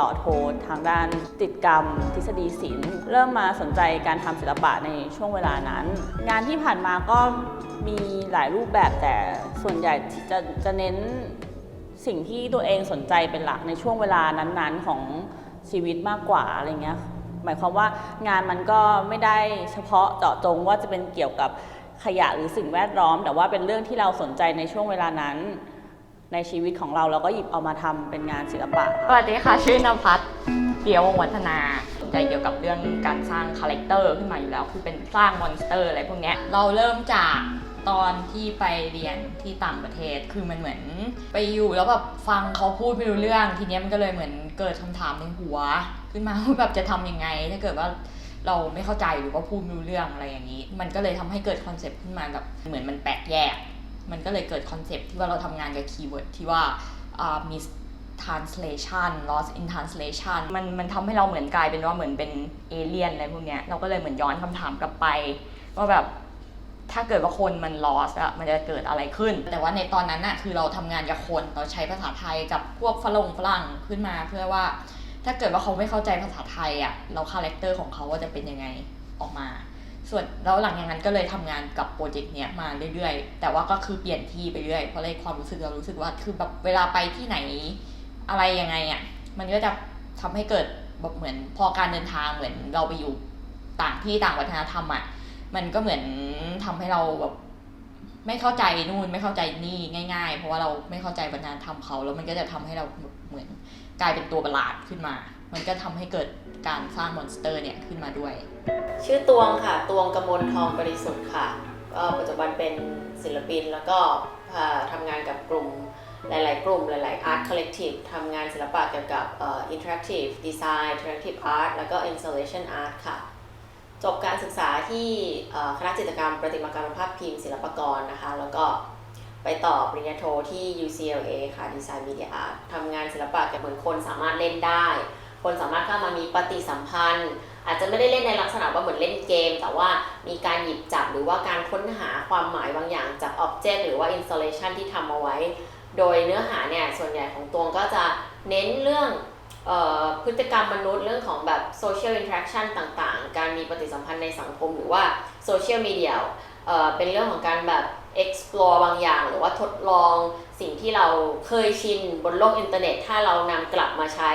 ต่อโททางด้านจิตรกรรม ทฤษฎีศิลป์ เริ่มมาสนใจการทำศิลปะในช่วงเวลานั้น งานที่ผ่านมาก็มีหลายรูปแบบแต่ส่วนใหญ่จะจะเน้นสิ่งที่ตัวเองสนใจเป็นหลักในช่วงเวลานั้นๆ ของชีวิตมากกว่าอะไรเงี้ยหมายความว่างานมันก็ไม่ได้เฉพาะเจาะจงว่าจะเป็นเกี่ยวกับขยะหรือสิ่งแวดล้อม แต่ว่าเป็นเรื่องที่เราสนใจในช่วงเวลานั้น ในชีวิตของเราเราก็หยิบเอามาทำเป็นงานศิลปะ สวัสดีค่ะ ชื่อนภัสเปียวงศ์วัฒนาสนใจเกี่ยวกับเรื่องการสร้างคาแรคเตอร์ขึ้นมาอยู่แล้ว คือเป็นสร้างมอนสเตอร์อะไรพวกเนี้ยเราเริ่มจากตอนที่ไปเรียนที่ต่างประเทศคือมันเหมือน ไปอยู่แล้วแบบฟังเขาพูดไม่รู้เรื่อง ทีเนี้ยมันก็เลยเหมือนเกิดคำถามในหัว ขึ้นมาว่าแบบจะทำยังไง ถ้าเกิดว่าเราไม่เข้าใจหรือว่าพูดไม่รู้เรื่องอะไรอย่างนี้ มันก็เลยทำให้เกิดคอนเซปต์ขึ้นมาแบบเหมือนมันแปลกแยก มันก็เลยเกิดคอนเซปต์ที่ว่าเราทำงานกับคีย์เวิร์ดที่ว่าอ่า mis translation loss in translation มันมันทำให้เราเหมือนกลายเป็นว่าเหมือนเป็นเอเลี่ยนอะไรพวกเนี้ยเราก็เลยเหมือนย้อนคำถามกลับไปว่าแบบถ้าเกิดว่าคนมัน loss อะมันจะเกิดอะไรขึ้น แต่ว่าในตอนนั้นอะคือเราทำงานกับคนเราใช้ภาษาไทยกับพวกฝรั่งฝรั่งขึ้นมาเพื่อว่า ถ้าเกิดว่าเขาไม่เข้าใจภาษาไทยอะเราคาแรคเตอร์ของเขาว่าจะเป็นยังไงออกมา ส่วนแล้วหลังจากนั้นก็เลยทำงานกับโปรเจกต์เนี้ยมาเรื่อยๆ แต่ว่าก็คือเปลี่ยนที่ไปเรื่อยเพราะเลยความรู้สึกเรารู้สึกว่าคือแบบเวลาไปที่ไหนอะไรยังไงอะ่ะมันก็จะทำให้เกิดแบบเหมือนพอการเดินทางเหมือนเราไปอยู่ต่างที่ต่างวัฒนธรรมอะ่ะมันก็เหมือนทำให้เราแบบไม่เข้าใจนู่นไม่เข้าใจนี่ง่าย ๆ เพราะว่าเราไม่เข้าใจวัฒนธรรมเขาแล้วมันก็จะทำให้เราเหมือนกลายเป็นตัวประหลาดขึ้นมา มันก็ทำให้เกิดการสร้างมอนสเตอร์เนี่ยขึ้นมาด้วย ชื่อตวงค่ะ ตวงกมลทองบริสุทธิ์ค่ะก็ปัจจุบันเป็นศิลปินแล้วก็อ่าทำงานกับกลุ่มหลาย ๆ กลุ่มหลายๆ Art Collective ทำงานศิลปะเกี่ยวกับอินเทอ่อ Interactive Design Interactive Art แล้วก็ Installation Art ค่ะ จบการศึกษาที่คณะจิตรกรรมประติมากรรมภาพพิมพ์ศิลปกรนะคะ แล้วก็ไปต่อปริญญาโทที่ UCLA ค่ะ Design Media Art ทำงานศิลปะเกี่ยวกับเหมือนคนสามารถเล่นได้ คนสามารถเข้ามามีปฏิสัมพันธ์ อาจจะไม่ได้เล่นในลักษณะว่าเหมือนเล่นเกม แต่ว่ามีการหยิบจับหรือว่าการค้นหาความหมายบางอย่างจากอ็อบเจกต์หรือว่า installation ที่ทำเอาไว้ โดยเนื้อหาเนี่ยส่วนใหญ่ของตวงก็จะเน้นเรื่องออพฤติกรรมมนุษย์เรื่องของแบบ social interaction ต่างๆ การมีปฏิสัมพันธ์ในสังคมหรือว่า social media เอ่อเป็นเรื่องของการแบบ explore บางอย่าง หรือว่าทดลองสิ่งที่เราเคยชินบนโลกอินเทอร์เน็ต ถ้าเรานำกลับมาใช้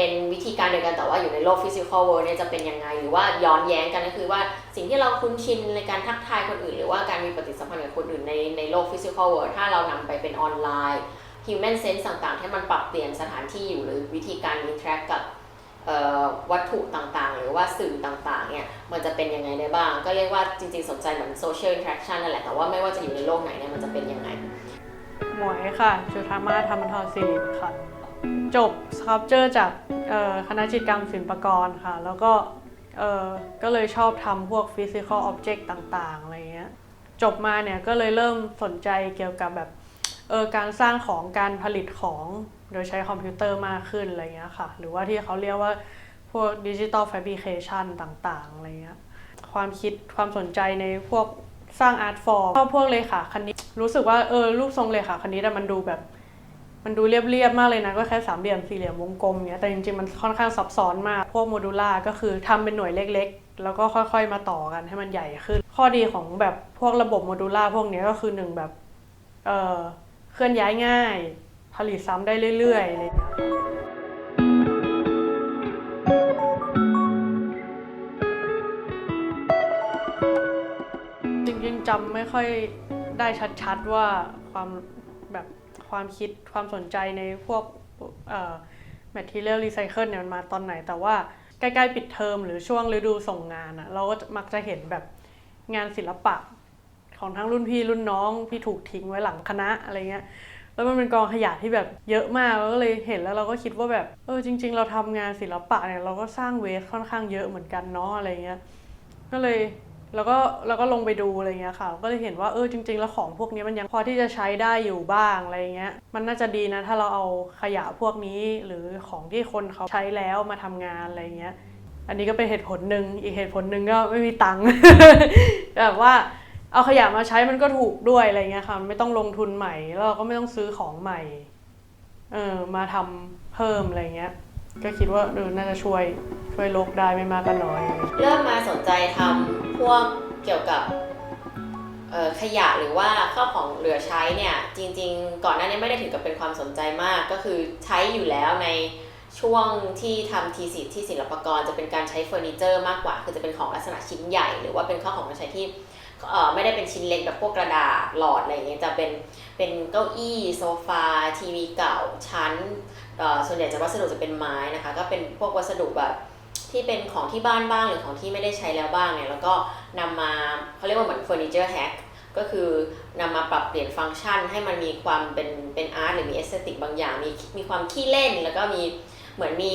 เป็นวิธีการเดียวกันแต่ว่าอยู่ในโลกฟิสิกอลเวิลด์เนี่ยจะเป็นยังไง หรือว่าย้อนแย้งกันก็คือว่าสิ่งที่เราคุ้นชินในการทักทายคนอื่น หรือว่าการมีปฏิสัมพันธ์กับคนอื่นในในโลกฟิสิกอลเวิลด์ถ้าเรานำไปเป็นออนไลน์ human sense ต่างๆ ให้มันปรับเปลี่ยนสถานที่อยู่หรือวิธีการ interact กับวัตถุต่างๆ หรือว่าสื่อต่างๆ เนี่ย มันจะเป็นยังไงได้บ้าง ก็เรียกว่าจริงๆ สนใจเหมือน social interaction นั่นแหละ แต่ว่าไม่ว่าจะอยู่ในโลกไหนเนี่ย มันจะเป็นยังไง หมวยค่ะ จุธามาธรรมทรศิริค่ะ จบสครับเจอจากคณะจิตกรรมศิลปากรค่ะ แล้วก็ก็เลยชอบทำพวก physical object ต่าง ๆ อะไรเงี้ย จบมาเนี่ยก็เลยเริ่มสนใจเกี่ยวกับแบบเออการสร้างของการผลิตของโดยใช้คอมพิวเตอร์มากขึ้นอะไรเงี้ยค่ะ หรือว่าที่เขาเรียกว่าพวกดิจิ t a ล a b r i c a t i o n ต่าง ๆ อะไรเงี้ย ความคิดความสนใจในพวกสร้างอาร์ตฟอร์มชอบพวกเลขาคณิตรู้สึกว่าเออรูปทรงเลขาคณิตอะมันดูแบบ มันดูเรียบๆมากเลยนะ ก็แค่สามเหลี่ยมสี่เหลี่ยมวงกลมเงี้ยแต่จริงๆ มันค่อนข้างซับซ้อนมาก พวกโมดูล่าก็คือทำเป็นหน่วยเล็กๆ แล้วก็ค่อยๆมาต่อกันให้มันใหญ่ขึ้น ข้อดีของแบบพวกระบบโมดูล่าพวกนี้ก็คือหนึ่งแบบเออเคลื่อนย้ายง่าย ผลิตซ้ำได้เรื่อยๆอะไรเงี้ยจริงๆจำไม่ค่อยได้ชัดๆว่าความแบบ ความคิดความสนใจในพวกเอ่อ material recycle เนี่ยมันมาตอนไหน แต่ว่าใกล้ๆปิดเทอมหรือช่วงฤดูส่งงานอะเราก็มักจะเห็นแบบงานศิลปะของทั้งรุ่นพี่รุ่นน้องที่ถูกทิ้งไว้หลังคณะอะไรเงี้ยแล้วมันเป็นกองขยะที่แบบเยอะมากเราก็เลยเห็นแล้วเราก็คิดว่าแบบเออจริง ๆ เราทำงานศิลปะเนี่ยเราก็สร้างเวสค่อนข้างเยอะเหมือนกันเนาะอะไรเงี้ยก็เลย แล้วก็แล้วก็ลงไปดูอะไรเงี้ยค่ะ ก็เลยเห็นว่าเออจริง ๆ แล้วของพวกนี้มันยังพอที่จะใช้ได้อยู่บ้างอะไรเงี้ย มันน่าจะดีนะถ้าเราเอาขยะพวกนี้ หรือของที่คนเขาใช้แล้วมาทำงานอะไรเงี้ย อันนี้ก็เป็นเหตุผลหนึ่งอีกเหตุผลหนึ่งก็ไม่มีตังค์แบบว่าเอาขยะมาใช้มันก็ถูกด้วยอะไรเงี้ยค่ะไม่ต้องลงทุนใหม่แล้วเราก็ไม่ต้องซื้อของใหม่เออมาทำเพิ่มอะไรเงี้ย ก็คิดว่าเออน่าจะช่วย ช่วยโลกได้ไม่มากก็น้อย เริ่มมาสนใจทำพวกเกี่ยวกับขยะหรือว่าข้าวของเหลือใช้เนี่ยจริง ๆ ก่อนหน้านี้ไม่ได้ถึงกับเป็นความสนใจมาก ก็คือใช้อยู่แล้วในช่วงที่ทำทีสิที่ศิลปากรจะเป็นการใช้เฟอร์นิเจอร์มากกว่า คือจะเป็นของลักษณะชิ้นใหญ่ หรือว่าเป็นข้าวของใช้ที่ไม่ได้เป็นชิ้นเล็กแบบพวกกระดาษหลอดอะไรอย่างเงี้ยจะเป็นเป็นเก้าอี้โซฟาทีวีเก่าชั้นส่วนใหญ่จะวัสดุจะเป็นไม้นะคะ ก็เป็นพวกวัสดุแบบ ที่เป็นของที่บ้านบ้างหรือของที่ไม่ได้ใช้แล้วบ้างเนี่ยแล้วก็นำมาเขาเรียกว่าเหมือนเฟอร์นิเจอร์แฮกก็คือนำมาปรับเปลี่ยนฟังก์ชัน ให้มันมีความเป็นเป็นอาร์ตหรือมีเอสเตติกบางอย่างมีมีความขี้เล่น แล้วก็มีเหมือนมี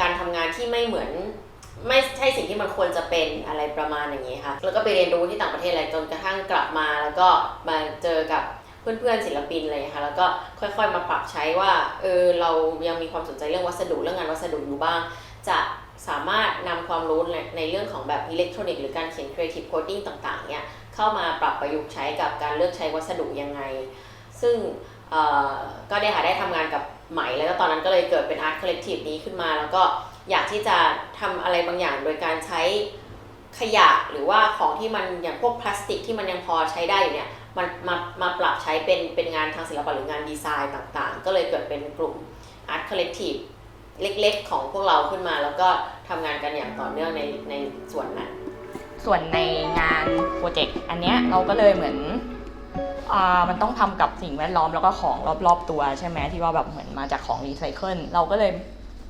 การทำงานที่ไม่เหมือนไม่ใช่สิ่งที่มันควรจะเป็นอะไรประมาณอย่างนี้ค่ะแล้วก็ไปเรียนรู้ที่ต่างประเทศอะไรจนกระทั่งกลับมา แล้วก็มาเจอกับเพื่อนๆศิลปินอะไรอย่างเงี้ยค่ะแล้วก็ค่อยๆมาปรับใช้ว่าเออเรายังมีความสนใจเรื่องวัสดุเรื่องงานวัสดุอยู่บ้าง จะ สามารถนำความรู้ในเรื่องของแบบอิเล็กทรอนิกส์หรือการเขียน creative coding ต่างๆเนี่ยเข้ามาปรับประยุกต์ใช้กับการเลือกใช้วัสดุยังไง ซึ่งก็ได้ค่ะได้ทำงานกับไหมแล้วก็ตอนนั้นก็เลยเกิดเป็น art collective นี้ขึ้นมา แล้วก็อยากที่จะทำอะไรบางอย่างโดยการใช้ขยะหรือว่าของที่มันอย่างพวกพลาสติกที่มันยังพอใช้ได้อยู่เนี่ยมันมามาปรับใช้เป็นเป็นงานทางศิลปะหรืองานดีไซน์ต่างๆ ก็เลยเกิดเป็นกลุ่ม art collective เล็กๆ ของพวกเราขึ้นมา แล้วก็ทำงานกันอย่างต่อเนื่องในในส่วนนั้น ส่วนในงานโปรเจกต์อันเนี้ยเราก็เลยเหมือนอ่ามันต้องทำกับสิ่งแวดล้อมแล้วก็ของรอบๆตัวใช่ไหมที่ว่าแบบเหมือนมาจากของรีไซเคิลเราก็เลย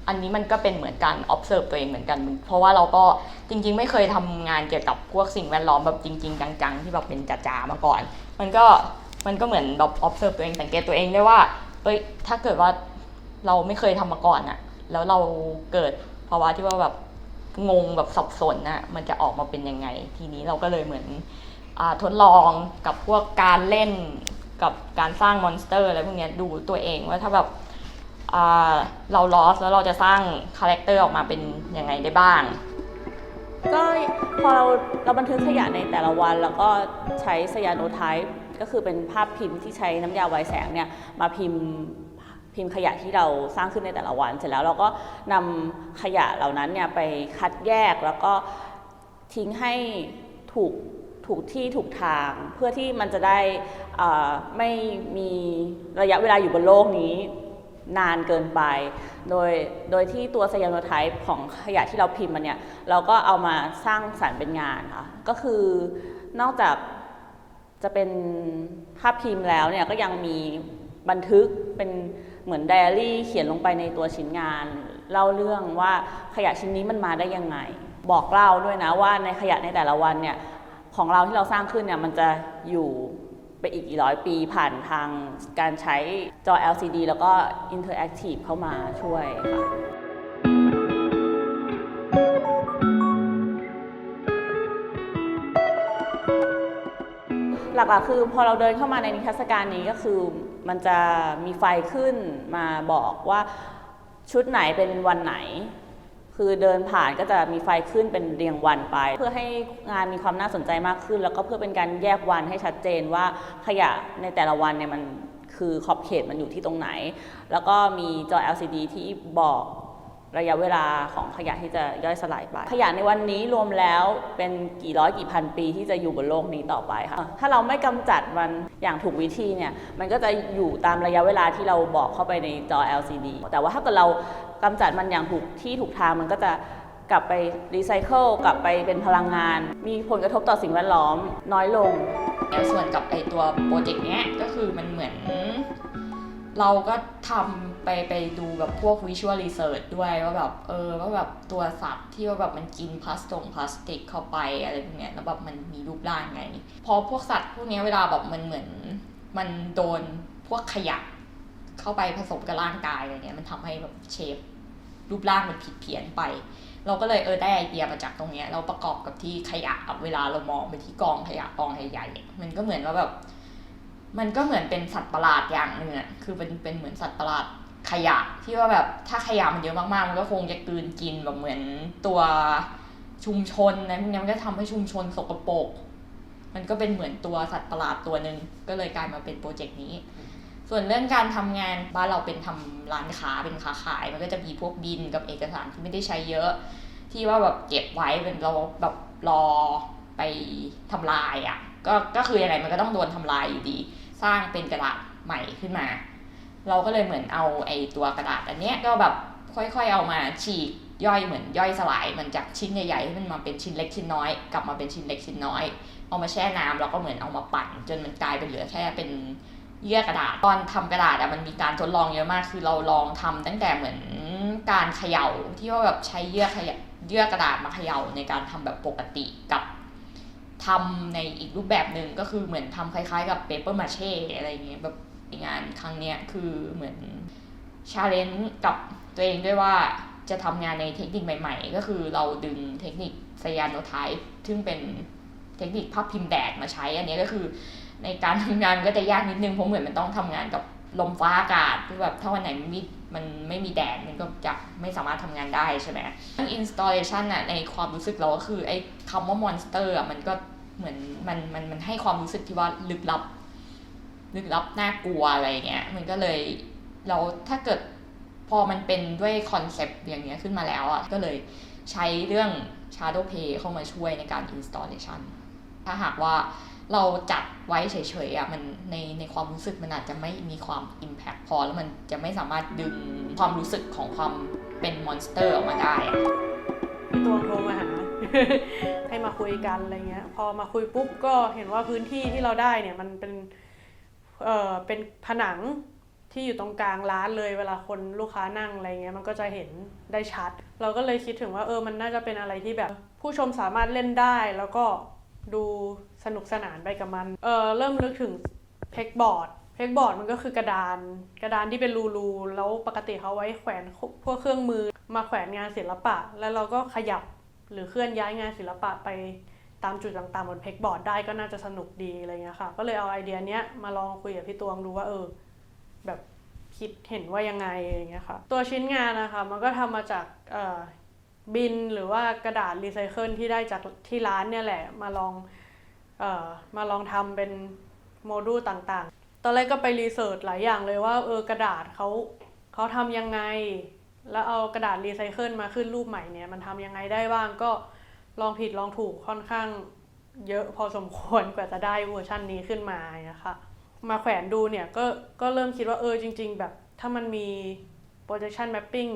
อันนี้มันก็เป็นเหมือนการ observe ตัวเองเหมือนกัน เพราะว่าเราก็จริง ๆ ไม่เคยทำงานเกี่ยวกับพวกสิ่งแวดล้อมแบบจริง ๆ จังๆ ที่แบบเป็นจ๋าๆมาก่อน มันก็มันก็เหมือนแบบ observe ตัวเองสังเกตตัวเองด้วยว่าเอ้ยถ้าเกิดว่าเราไม่เคยทำมาก่อนอะ แล้วเราเกิดภาวะที่ว่าแบบงงแบบสับสนน่ะมันจะออกมาเป็นยังไง ทีนี้เราก็เลยเหมือนอทดลองกับพวกการเล่นกับการสร้างมอนสเตอร์อะไรพวกนี้ดูตัวเองว่าถ้าแบบเราลอสแล้วเราจะสร้างคาแรคเตอร์ออกมาเป็นยังไงได้บ้าง ก็พอเราเราบันทึกขยะในแต่ละวัน แล้วก็ใช้สยาโนไทป์ก็คือเป็นภาพพิมพ์ที่ใช้น้ำยาไวแสงเนี่ยมาพิมพ์ พิมพ์ขยะที่เราสร้างขึ้นในแต่ละวัน เสร็จแล้วเราก็นำขยะเหล่านั้นเนี่ยไปคัดแยกแล้วก็ทิ้งให้ถูกถูกที่ถูกทาง เพื่อที่มันจะได้ไม่มีระยะเวลาอยู่บนโลกนี้นานเกินไป โดย โดยที่ตัวสยานไทป์ของขยะที่เราพิมพ์มันเนี่ย เราก็เอามาสร้างสรรค์เป็นงานค่ะ ก็คือนอกจากจะเป็นภาพพิมพ์แล้วเนี่ยก็ยังมี บันทึกเป็นเหมือนไดอารี่เขียนลงไปในตัวชิ้นงาน เล่าเรื่องว่าขยะชิ้นนี้มันมาได้ยังไง บอกเล่าด้วยนะว่าในขยะในแต่ละวันเนี่ยของเราที่เราสร้างขึ้นเนี่ยมันจะอยู่ไปอีกกี่ร้อยปีผ่านทางการใช้จอ LCD แล้วก็ Interactive เข้ามาช่วยค่ะ หลักๆ คือพอเราเดินเข้ามาในนิทรรศการนี้ก็คือมันจะมีไฟขึ้นมาบอกว่าชุดไหนเป็นวันไหน คือเดินผ่านก็จะมีไฟขึ้นเป็นเรียงวันไป เพื่อให้งานมีความน่าสนใจมากขึ้น แล้วก็เพื่อเป็นการแยกวันให้ชัดเจนว่าขยะในแต่ละวันเนี่ยมันคือขอบเขตมันอยู่ที่ตรงไหน แล้วก็มีจอ LCD ที่บอก ระยะเวลาของขยะที่จะย่อยสลายไป ขยะในวันนี้รวมแล้วเป็นกี่ร้อยกี่พันปีที่จะอยู่บนโลกนี้ต่อไปค่ะ ถ้าเราไม่กำจัดมันอย่างถูกวิธีเนี่ย มันก็จะอยู่ตามระยะเวลาที่เราบอกเข้าไปในจอ LCD แต่ว่าถ้าเกิดเรากำจัดมันอย่างถูกที่ถูกทางมันก็จะกลับไปรีไซเคิลกลับไปเป็นพลังงาน มีผลกระทบต่อสิ่งแวดล้อมน้อยลง แล้วส่วนกับไอตัวโปรเจกต์เนี้ยก็คือมันเหมือน เราก็ทำไปไปดูแบบพวก visual research ด้วยว่าแบบเออว่าแบบตัวสัตว์ที่ว่าแบบมันกินพลาสตงพลาสติกเข้าไปอะไรพวกเนี้ยแล้วแบบมันมีรูปร่างไง พอพวกสัตว์พวกเนี้ยเวลาแบบมันเหมือนมันโดนพวกขยะเข้าไปผสมกับร่างกายอะไรเนี้ยมันทำให้แบบเชฟรูปร่างมันผิดเพี้ยนไป เราก็เลยเออได้ไอเดียมาจากตรงเนี้ยเราประกอบกับที่ขยะเวลาเรามองไปที่กองขยะกองใหญ่ๆมันก็เหมือนว่าแบบ มันก็เหมือนเป็นสัตว์ประหลาดอย่างหนึ่งอะคือเป็นเป็นเหมือนสัตว์ประหลาดขยะ ที่ว่าแบบถ้าขยะมันเยอะมากๆ มันก็คงจะกลืนกินแบบเหมือนตัวชุมชนนะพวกนี้มันก็ทำให้ชุมชนสกปรก มันก็เป็นเหมือนตัวสัตว์ประหลาดตัวหนึ่งก็เลยกลายมาเป็นโปรเจกต์นี้ ส่วนเรื่องการทำงานบ้านเราเป็นทำร้านค้าเป็นค้าขาย มันก็จะมีพวกบินกับเอกสารที่ไม่ได้ใช้เยอะ ที่ว่าแบบเก็บไว้เป็นเราแบบรอไปทำลายอะ่ะ ก็ก็คือยังไงมันก็ต้องโดนทำลายอยู่ดี สร้างเป็นกระดาษใหม่ขึ้นมา เราก็เลยเหมือนเอาไอ้ตัวกระดาษอันเนี้ยก็แบบค่อยๆเอามาฉีกย่อยเหมือนย่อยสลายมันจากชิ้นใหญ่ๆให้มันมาเป็นชิ้นเล็กชิ้นน้อย กลับมาเป็นชิ้นเล็กชิ้นน้อย เอามาแช่น้ำแล้วก็เหมือนเอามาปั่น จนมันกลายเป็นเหลือแค่เป็นเยื่อกระดาษตอนทำกระดาษอะมันมีการทดลองเยอะมาก คือเราลองทำตั้งแต่เหมือนการเขย่าที่ว่าแบบใช้เยื่อขยะเยื่อกระดาษมาเขย่าในการทำแบบปกติกับ ทำในอีกรูปแบบหนึ่งก็คือเหมือนทำคล้ายๆ กับเปเปอร์มาเช่อะไรเงี้ยแบบงานครั้งเนี้ยคือเหมือนชาเลนจ์กับตัวเองด้วยว่าจะทำงานในเทคนิคใหม่ ๆ ก็คือเราดึงเทคนิคไซยานโนไทป์ซึ่งเป็นเทคนิคภาพพิมพ์แดดมาใช้ อันนี้ก็คือในการทำงานก็จะยากนิดนึงเพราะเหมือนมันต้องทำงานกับลมฟ้าอากาศคือแบบถ้าวันไหนมันมีมันไม่มีแดดมันก็จะไม่สามารถทำงานได้ใช่ไหมเรื่อง installation อะในความรู้สึกเราก็คือไอ้คำว่า monster อะมันก็ เหมือนมันมันมันให้ความรู้สึกที่ว่าลึกลับ ลึกลับน่ากลัวอะไรเงี้ย มันก็เลยเราถ้าเกิดพอมันเป็นด้วยคอนเซปต์อย่างเงี้ยขึ้นมาแล้วอะก็เลยใช้เรื่อง Shadow Play เข้ามาช่วยในการ installation ถ้าหากว่าเราจัดไว้เฉยๆอะมันในในความรู้สึกมันอาจจะไม่มีความ impact พอ แล้วมันจะไม่สามารถดึงความรู้สึกของความเป็นมอนสเตอร์ออกมาได้อะพี่ตวงโทรมาหา ให้มาคุยกันอะไรเงี้ย พอมาคุยปุ๊บก็เห็นว่าพื้นที่ที่เราได้เนี่ยมันเป็นเอ่อเป็นผนังที่อยู่ตรงกลางร้านเลยเวลาคนลูกค้านั่งอะไรเงี้ยมันก็จะเห็นได้ชัด เราก็เลยคิดถึงว่าเออมันน่าจะเป็นอะไรที่แบบ ผู้ชมสามารถเล่นได้แล้วก็ดูสนุกสนานไปกับมัน เออเริ่มนึกถึงเพกบอร์ดเพกบอร์ดมันก็คือกระดาน กระดานที่เป็นรูๆแล้วปกติเขาไว้แขวนพวกเครื่องมือมาแขวนงานศิลปะ แล้วเราก็ขยับ หรือเคลื่อนย้ายงานศิลปะไปตามจุดต่างๆบนเพกบอร์ดได้ก็น่าจะสนุกดีอะไรเงี้ยค่ะ ก็เลยเอาไอเดียเนี้ยมาลองคุยกับพี่ตวงดูว่าเออ แบบคิดเห็นว่ายังไงอย่างเงี้ยค่ะ ตัวชิ้นงานนะคะมันก็ทำมาจากบินหรือว่ากระดาษรีไซเคิลที่ได้จากที่ร้านเนี่ยแหละมาลองเออมาลองทำเป็นโมดูลต่างๆ ตอนแรกก็ไปรีเสิร์ชหลายอย่างเลยว่าเออกระดาษเขาเขาทำยังไง แล้วเอากระดาษรีไซเคิลมาขึ้นรูปใหม่เนี่ยมันทำยังไงได้บ้างก็ลองผิดลองถูกค่อนข้างเยอะพอสมควรกว่าจะได้เวอร์ชันนี้ขึ้นมานะคะมาแขวนดูเนี่ยก็ก็เริ่มคิดว่าเออจริง ๆ แบบถ้ามันมี projection mapping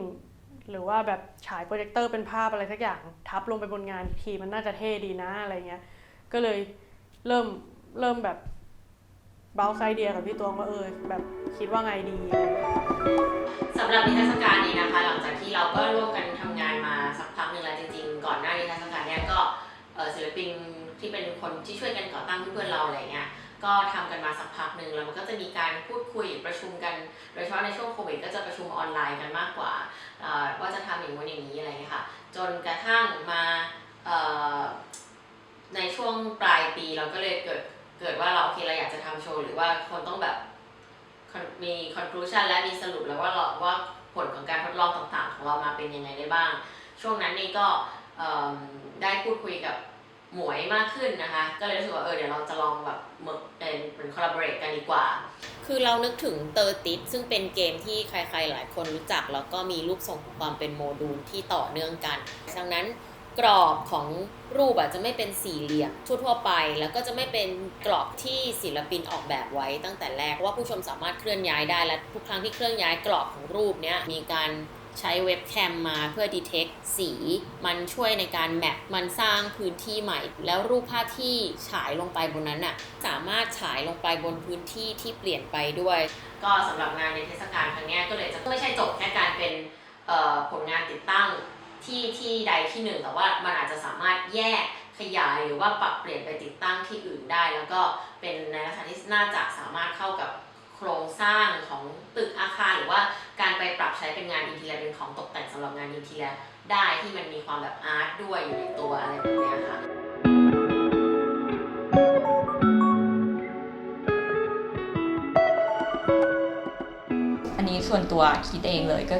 หรือว่าแบบฉายโปรเจคเตอร์เป็นภาพอะไรสักอย่างทับลงไปบนงานทีมันน่าจะเท่ดีนะอะไรเงี้ยก็เลยเริ่มเริ่มแบบ เบาไอเดียกับพี่ตวงว่าเออแบบคิดว่าไงดี สำหรับนิทรรศการนี้นะคะ หลังจากที่เราก็ร่วมกันทำงานมาสักพักหนึ่งแล้วจริง ๆ ก่อนหน้านิทรรศการเนี้ยก็เอ่อศิลปินที่เป็นคนที่ช่วยกันก่อตั้งเพื่อนๆเราอะไรเงี้ยก็ทำกันมาสักพักหนึ่งแล้วมันก็จะมีการพูดคุยประชุมกัน โดยเฉพาะในช่วงโควิดก็จะประชุมออนไลน์กันมากกว่าเอ่อว่าจะทำอย่างนู้นอย่างนี้อะไรเงี้ยค่ะจนกระทั่งมาเอ่อในช่วงปลายปีเราก็เลยเกิด เกิดว่าเราโอเคเราอยากจะทำโชว์หรือว่าคนต้องแบบมี conclusion และมีสรุปแล้วว่าเราว่าผลของการทดลองต่างๆ ของเรามาเป็นยังไงได้บ้าง ช่วงนั้นนี่ก็ได้พูดคุยกับหมวยมากขึ้นนะคะ ก็เลยรู้สึกว่าเออเดี๋ยวเราจะลองแบบเหมือนเป็นเป็น collaborate กันดีกว่า คือเรานึกถึงเตอร์ติสซึ่งเป็นเกมที่ใครๆหลายคนรู้จัก แล้วก็มีรูปทรงของความเป็นโมดูลที่ต่อเนื่องกันดังนั้น กรอบของรูปอะจะไม่เป็นสี่เหลี่ยมทั่วๆไป แล้วก็จะไม่เป็นกรอบที่ศิลปินออกแบบไว้ตั้งแต่แรกว่าผู้ชมสามารถเคลื่อนย้ายได้และทุกครั้งที่เคลื่อนย้ายกรอบของรูปเนี้ยมีการใช้เว็บแคมมาเพื่อดีเทคสี มันช่วยในการแมปมันสร้างพื้นที่ใหม่ แล้วรูปภาพที่ฉายลงไปบนนั้นน่ะสามารถฉายลงไปบนพื้นที่ที่เปลี่ยนไปด้วย ก็สำหรับงานในเทศกาลครั้งนี้ก็เลยจะไม่ใช่จบแค่การเป็นผลงานติดตั้ง ที่ที่ใดที่หนึ่ง แต่ว่ามันอาจจะสามารถแยกขยายหรือว่าปรับเปลี่ยนไปติดตั้งที่อื่นได้ แล้วก็เป็นในลักษณะที่น่าจะสามารถเข้ากับโครงสร้างของตึกอาคารหรือว่าการไปปรับใช้เป็นงานอินทีเรียเป็นของตกแต่งสำหรับงานอินทีเรียได้ที่มันมีความแบบอาร์ตด้วยอยู่ในตัวอะไรแบบนี้ค่ะอันนี้ส่วนตัวคิดเองเลยก็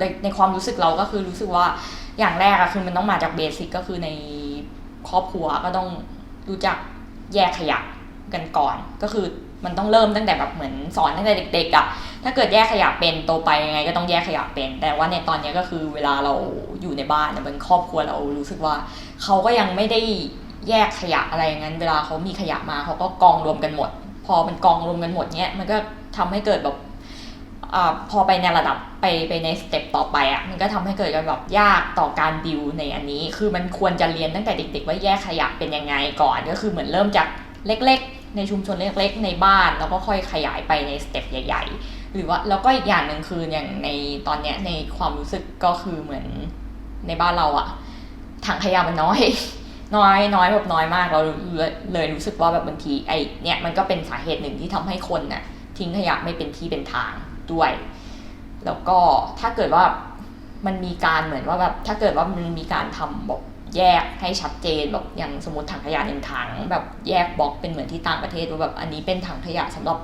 ในในความรู้สึกเราก็คือรู้สึกว่าอย่างแรกอะคือมันต้องมาจากเบสิกก็คือในครอบครัวก็ต้องรู้จักแยกขยะกันก่อน ก็คือมันต้องเริ่มตั้งแต่แบบเหมือนสอนตั้งแต่เด็กๆอะถ้าเกิดแยกขยะเป็นโตไปยังไงก็ต้องแยกขยะเป็น แต่ว่าในตอนนี้ก็คือเวลาเราอยู่ในบ้านเนี่ยเป็นครอบครัวเรารู้สึกว่าเขาก็ยังไม่ได้แยกขยะอะไรอย่างนั้น เวลาเขามีขยะมาเขาก็กองรวมกันหมด พอมันกองรวมกันหมดเนี้ยมันก็ทำให้เกิดแบบ อพอไปในระดับไปไปในสเต็ปต่อไปอะ่ะมันก็ทำให้เกิดกันแบบยากต่อการดิวในอันนี้ คือมันควรจะเรียนตั้งแต่เด็ก ๆ ว่าแยกขยะเป็นยังไงก่อน ก็คือเหมือนเริ่มจากเล็ก ๆ ในชุมชนเล็ก ๆ ในบ้าน แล้วก็ค่อยขยายไปในสเต็ปใหญ่ ๆ หรือว่าแล้วก็อีกอย่างหนึ่งคืออย่างในตอนเนี้ยในความรู้สึกก็คือเหมือนในบ้านเราอะถังขยะมันน้อย น้อยน้อยแบบน้อยมากเราเลยเลยรู้สึกว่าแบบบางทีไอเนี่ยมันก็เป็นสาเหตุหนึ่งที่ทำให้คนน่ะทิ้งขยะไม่เป็นที่เป็นทาง ด้วย แล้วก็ถ้าเกิดว่ามันมีการเหมือนว่าแบบถ้าเกิดว่ามันมีการทำแบบแยกให้ชัดเจนแบบอย่างสมมติถังขยะหนึ่งถัง แบบแยกบล็อกเป็นเหมือนที่ต่างประเทศว่าแบบอันนี้เป็นถังขยะสำหรับ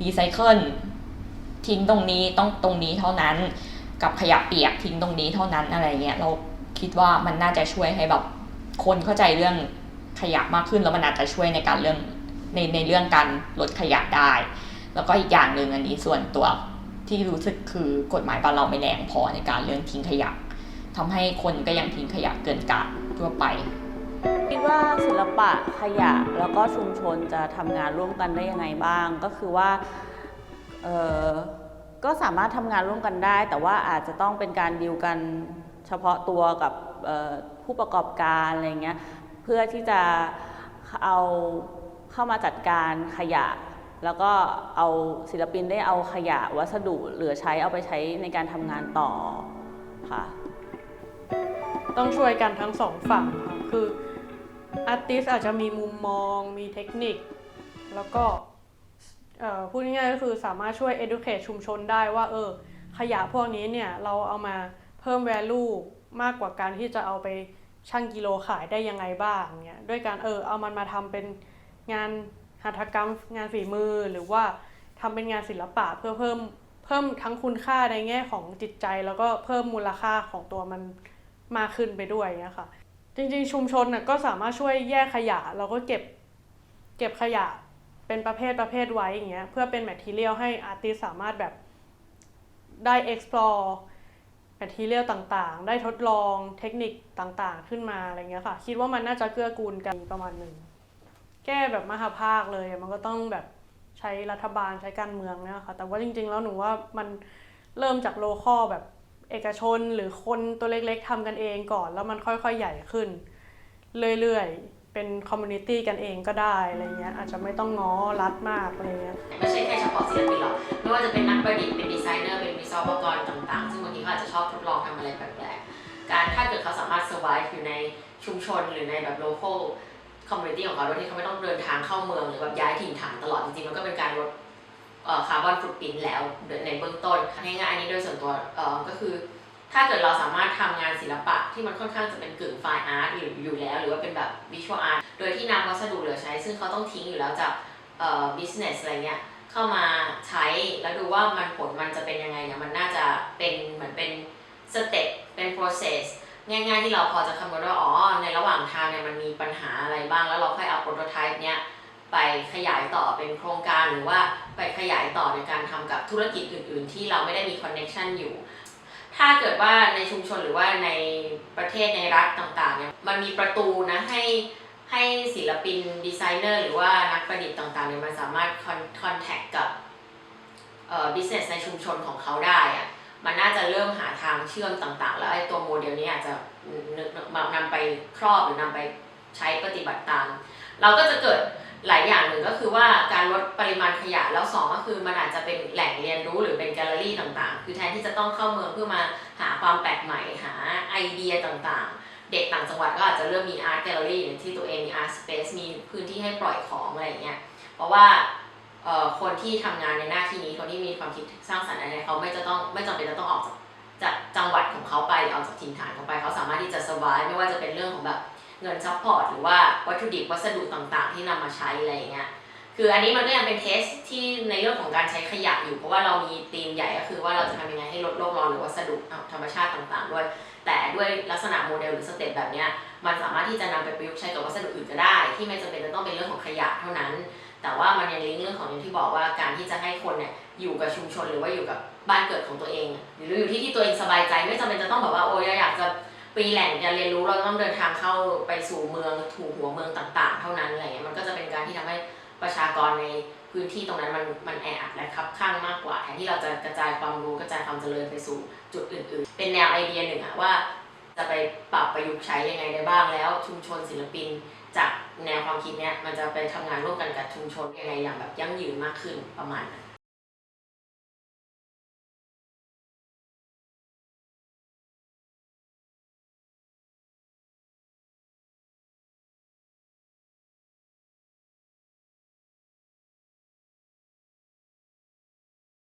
รีไซเคิลทิ้งตรงนี้ต้องตรงนี้เท่านั้น กับขยะเปียกทิ้งตรงนี้เท่านั้นอะไรเงี้ยเราคิดว่ามันน่าจะช่วยให้แบบคนเข้าใจเรื่องขยะมากขึ้นแล้วมันอาจจะช่วยในการเรื่องในในเรื่องการลดขยะได้ แล้วก็อีกอย่างหนึ่งอันนี้ส่วนตัว ที่รู้สึกคือกฎหมายบ้านเราไม่แรงพอในการเรื่องทิ้งขยะทำให้คนก็ยังทิ้งขยะเกินกาดทั่วไปคิดว่าศิลปะขยะแล้วก็ชุมชนจะทำงานร่วมกันได้ยังไงบ้าง ก็คือว่าเออก็สามารถทำงานร่วมกันได้ แต่ว่าอาจจะต้องเป็นการดีลกันเฉพาะตัวกับผู้ประกอบการอะไรเงี้ยเพื่อที่จะเอาเข้ามาจัดการขยะ แล้วก็เอาศิลปินได้เอาขยะวัสดุเหลือใช้เอาไปใช้ในการทำงานต่อค่ะต้องช่วยกันทั้งสองฝั่งค่ะคืออาร์ติสอาจจะมีมุมมอง มีเทคนิค แล้วก็พูดง่ายๆก็คือสามารถช่วย educate ชุมชนได้ว่าเออขยะพวกนี้เนี่ยเราเอามาเพิ่ม value มากกว่าการที่จะเอาไปชั่งกิโลขายได้ยังไงบ้างเนี่ยด้วยการเออเอามันมาทำเป็นงาน หัตถกรรมงานฝีมือหรือว่าทำเป็นงานศิลปะเพื่อเพิ่มเพิ่มทั้งคุณค่าในแง่ของจิตใจ แล้วก็เพิ่มมูลค่าของตัวมันมากขึ้นไปด้วยเงี้ยค่ะจริงๆ ชุมชนน่ะก็สามารถช่วยแยกขยะ แล้วก็เก็บเก็บขยะเป็นประเภทประเภทไว้อย่างเงี้ยเพื่อเป็นแมทเทียลให้อาร์ติสสามารถแบบได้ explore แมทเทียลต่างๆ ได้ทดลองเทคนิคต่างๆ ขึ้นมาอะไรเงี้ยค่ะ คิดว่ามันน่าจะเกื้อกูลกันประมาณหนึ่ง แก้แบบมหาภาคเลยมันก็ต้องแบบใช้รัฐบาลใช้การเมืองเนี่ยค่ะ แต่ว่าจริง ๆ แล้วหนูว่ามันเริ่มจากโลคอลแบบเอกชนหรือคนตัวเล็กๆทำกันเองก่อน แล้วมันค่อยๆใหญ่ขึ้น เรื่อยๆ เป็นคอมมูนิตี้กันเองก็ได้อะไรเงี้ยอาจจะไม่ต้องง้อรัดมากอะไรเงี้ยไม่ใช่แค่เฉพาะศิลปินหรอกไม่ว่าจะเป็นนักประดิษฐ์เป็นดีไซเนอร์เป็นวิศวกรต่างๆ ซึ่งบางทีเขาอาจจะชอบทดลองทำอะไรแปลกๆการถ้าเกิดเขาสามารถ survive อยู่ในชุมชนหรือในแบบ local community ของเขาโดยที่เขาไม่ต้องเดินทางเข้าเมืองหรือแบบย้ายถิ่นฐานตลอดจริงๆมันก็เป็นการลดคาร์บอนฟุตปรินแล้วในเบื้องต้นง่ายๆอันนี้โดยส่วนตัวก็คือ ถ้าเกิดเราสามารถทำงานศิลปะที่มันค่อนข้างจะเป็นกึ่งไฟอาร์ตอยู่อยู่แล้ว หรือว่าเป็นแบบวิชวลอาร์ตโดยที่นำวัสดุเหลือใช้ ซึ่งเขาต้องทิ้งอยู่แล้วจากเอ่อ business อะไรเงี้ยเข้ามาใช้แล้วดูว่ามันผลมันจะเป็นยังไงเนี่ยมันน่าจะเป็นเหมือนเป็นสเต็ปเป็น process ง่ายๆที่เราพอจะคำนวณว่าอ๋อในระหว่างทางเนี่ยมันมีปัญหาอะไรบ้าง แล้วเราค่อยเอา prototype เนี่ยไปขยายต่อเป็นโครงการหรือว่าไปขยายต่อในการทำกับธุรกิจอื่น ๆ ที่เราไม่ได้มี connection อยู่ ถ้าเกิดว่าในชุมชนหรือว่าในประเทศในรัฐต่างๆเนี่ยมันมีประตูนะให้ให้ศิลปินดีไซเนอร์หรือว่านักประดิษฐ์ต่างๆเนี่ยมันสามารถคอนแทคกับเอ่อ business ในชุมชนของเขาได้อะ มันน่าจะเริ่มหาทางเชื่อมต่างๆ แล้วไอ้ตัวโมเดลนี้อาจจะนึกนำไปครอบหรือนำไปใช้ปฏิบัติตาม เราก็จะเกิดหลายอย่างหนึ่งก็คือว่าการลดปริมาณขยะแล้วสองก็คือมันอาจจะเป็นแหล่งเรียนรู้หรือเป็นแกลเลอรี่ต่างๆ คือแทนที่จะต้องเข้าเมืองเพื่อมาหาความแปลกใหม่หาไอเดียต่างๆ เด็กต่างจังหวัดก็อาจจะเริ่มมีอาร์ตแกลเลอรี่ที่ตัวเองมีอาร์ตสเปซมีพื้นที่ให้ปล่อยของอะไรอย่างเงี้ยเพราะว่า คนที่ทำงานในหน้าที่นี้คนที่มีความคิดสร้างสรรค์อะไรเขาไม่จะต้องไม่จำเป็นจะต้องออกจากจากจังหวัดของเขาไปออกจากถิ่นฐานของไปเขาสามารถที่จะสบายไม่ว่าจะเป็นเรื่องของแบบเงินซัพพอร์ตหรือว่าวัตถุดิบวัสดุต่างๆ ที่นำมาใช้อะไรอย่างเงี้ยคืออันนี้มันก็ยังเป็นเทสที่ในเรื่องของการใช้ขยะอยู่ เพราะว่าเรามีธีมใหญ่ก็คือว่าเราจะทำยังไงให้ลดโลกร้อนหรือวัสดุธรรมชาติต่างๆ ด้วย แต่ด้วยลักษณะโมเดลหรือสเต็ปแบบเนี้ยมันสามารถที่จะนำไปประยุกต์ใช้กับวัสดุอื่นก็ได้ ที่ไม่จำเป็นจะต้องเป็นเรื่องของขยะเท่านั้น แต่ว่ามันยังลิงก์เรื่องของอย่างที่บอกว่าการที่จะให้คนเนี่ยอยู่กับชุมชนหรือว่าอยู่กับบ้านเกิดของตัวเอง หรืออยู่ที่ที่ตัวเองสบายใจไม่จำเป็นจะต้องแบบว่าโอ้ยอยากจะปีแหล่งจะเรียนรู้เราต้องเดินทางเข้าไปสู่เมืองถูหัวเมืองต่างๆ เท่านั้นอะไรเงี้ยมันก็จะเป็นการที่ทำให้ประชากรในพื้นที่ตรงนั้นมันมันแออัดและคับข้างมากกว่าแทนที่เราจะกระจายความรู้กระจายความเจริญไปสู่จุดอื่น ๆ เป็นแนวไอเดียหนึ่งอะว่า จะไปปรับประยุกต์ใช้ยังไงได้บ้างแล้ว ชุมชนศิลปินจาก แนวความคิดเนี้ยมันจะไปทำงานร่วมกันกับชุมชนยังไงอย่างแบบยั่งยืนมากขึ้นประมาณนั้น